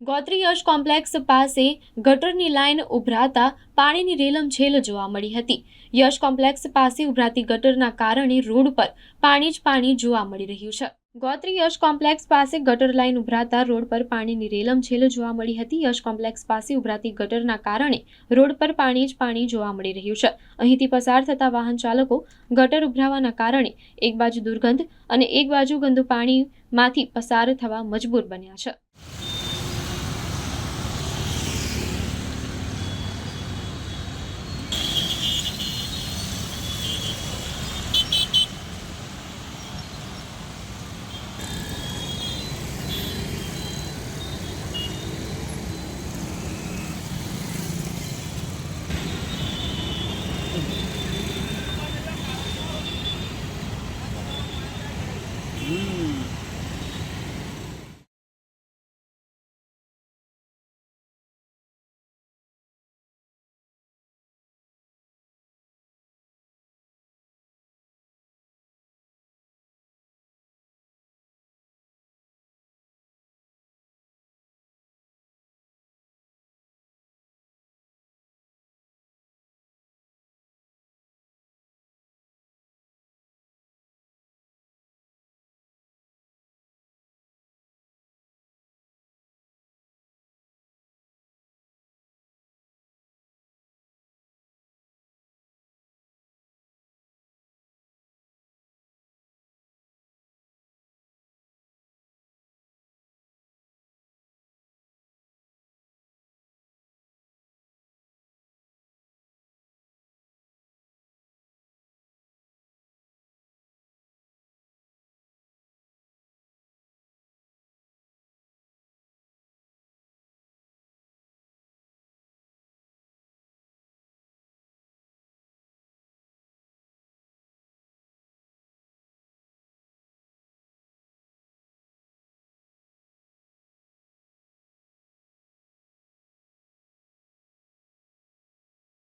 ગોત્રી યશ complex પાસે ગટરની line ઉભરાતા પાણીની રેલમછેલ જોવા મળી હતી. યશ કોમ્પ્લેક્સ પાસે ઉભરાતી ગટરના કારણે રોડ પર પાણી જ પાણી જોવા મળી રહ્યું છે. ગોત્રી યશ કોમ્પ્લેક્સ પાસે ગટર લાઇન ઉભરાતા રોડ પર પાણીની રેલમછેલ જોવા મળી હતી. યશ કોમ્પ્લેક્સ પાસે ઉભરાતી ગટરના કારણે રોડ પર પાણી જ પાણી જોવા મળી રહ્યું છે. અહીંથી પસાર થતા વાહન ચાલકો ગટર ઉભરાવાના કારણે એક બાજુ દુર્ગંધ અને એક બાજુ ગંદુ પાણીમાંથી પસાર થવા મજબૂર બન્યા છે. ಈ